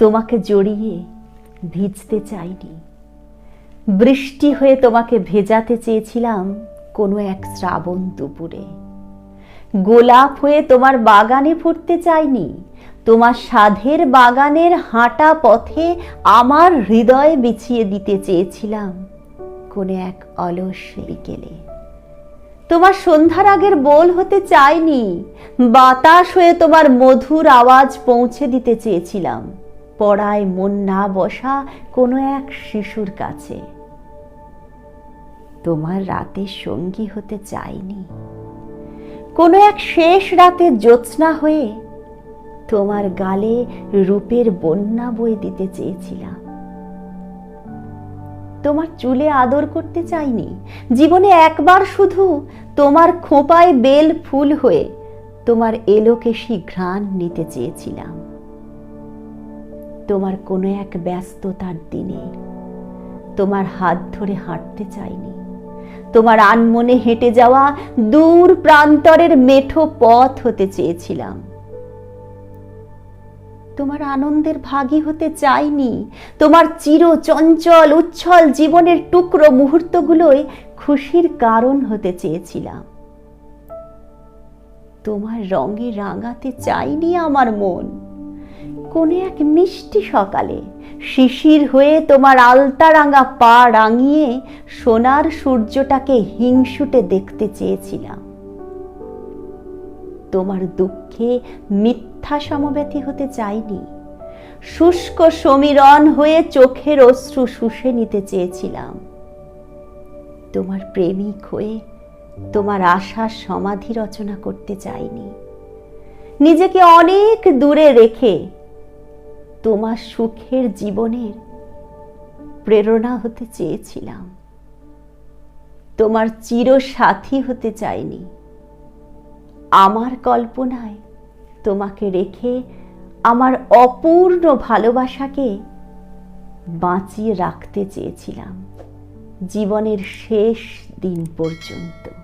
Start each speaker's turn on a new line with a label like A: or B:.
A: তোমাকে জড়িয়ে ভিজতে চাইনি। বৃষ্টি হয়ে তোমাকে ভেজাতে চেয়েছিলাম কোনো এক শ্রাবণ দুপুরে। গোলাপ হয়ে তোমার বাগানে ফুটতে চাইনি। তোমার সাধের বাগানের হাঁটা পথে আমার হৃদয় বিছিয়ে দিতে চেয়েছিলাম কোনো এক অলস বিকেলে। তোমার সন্ধ্যার আগের বোল হতে চাইনি। বাতাস হয়ে তোমার মধুর আওয়াজ পৌঁছে দিতে চেয়েছিলাম। পড়ায় মন না বসা কোনো এক শিশুর কাছে। তোমার রাতে সঙ্গী হতে চাইনি। কোনো এক শেষ রাতে জ্যোৎস্না হয়ে তোমার গালে রূপের বন্যা বয়ে দিতে চেয়েছিলাম। তোমার চুলে আদর করতে চাইনি। জীবনে একবার শুধু তোমার খোঁপায় বেল ফুল হয়ে তোমার এলোকেশি ঘ্রাণ নিতে চেয়েছিলাম। তোমার কোনো এক ব্যস্ততার দিনে তোমার হাত ধরে হাঁটতে চাইনি। তোমার আনমনে হেঁটে যাওয়া দূর প্রান্তরের মেঠো পথ হতে চেয়েছিলাম। তোমার আনন্দের ভাগী হতে চাইনি। তোমার চির চঞ্চল উচ্ছল জীবনের টুকরো মুহূর্তগুলোয় খুশির কারণ হতে চেয়েছিলাম। তোমার রঙে রাঙাতে চাইনি আমার মন। কোনে এক মিষ্টি সকালে শিশির হয়ে তোমার আলতা রাঙা পা রাঙিয়ে সোনার সূর্যটাকে হিংসুটে দেখতে চেয়েছিলাম। তোমার দুঃখে মিথ্যা সমব্যথী হতে চাইনি। শুষ্ক সমীরণ হয়ে চোখের অশ্রু শুষে নিতে চেয়েছিলাম। তোমার প্রেমিক হয়ে তোমার আশার সমাধি রচনা করতে চাইনি। নিজেকে অনেক দূরে রেখে তোমার সুখের জীবনের প্রেরণা হতে চেয়েছিলাম। তোমার চির সাথী হতে চাইনি। আমার কল্পনায় তোমাকে রেখে আমার অপূর্ণ ভালোবাসাকে বাঁচিয়ে রাখতে চেয়েছিলাম জীবনের শেষ দিন পর্যন্ত।